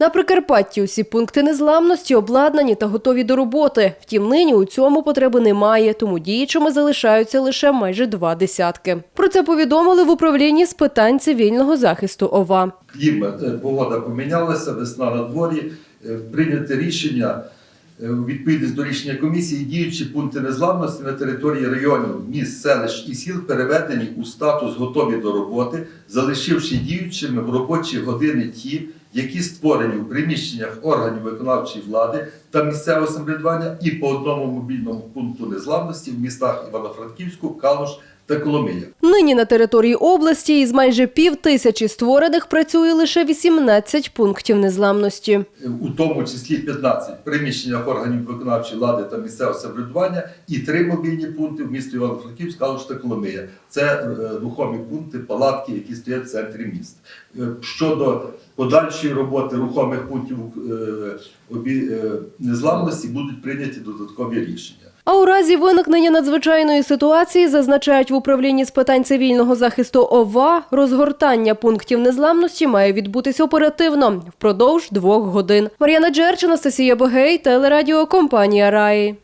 На Прикарпатті усі пункти незламності обладнані та готові до роботи. Втім, нині у цьому потреби немає, тому діючими залишаються лише майже два десятки. Про це повідомили в управлінні з питань цивільного захисту ОВА. клімат, е, погода помінялася, весна на дворі, прийняти прийняте рішення. Е, Відповідність до рішення комісії діючі пункти незламності на території районів, міст, селищ і сіл переведені у статус готові до роботи, залишивши діючими в робочі години ті, які створені в приміщеннях органів виконавчої влади та місцевого самоврядування і по одному мобільному пункту незламності в містах Івано-Франківську, Калуш та Коломия. Нині на території області із майже пів тисячі створених працює лише 18 пунктів незламності. у тому числі 15 в приміщеннях органів виконавчої влади та місцевого самоврядування і три мобільні пункти в місті Івано-Франківськ, Калуш та Коломия. Це е, рухомі пункти, палатки, які стоять в центрі міст. Е, Щодо подальшої роботи рухомих пунктів е, незламності будуть прийняті додаткові рішення. А у разі виникнення надзвичайної ситуації зазначають в управлінні з питань цивільного захисту ОВА, розгортання пунктів незламності має відбутись оперативно впродовж двох годин. Мар'яна Джерч, Анастасія Богей, телерадіо компанія Раї.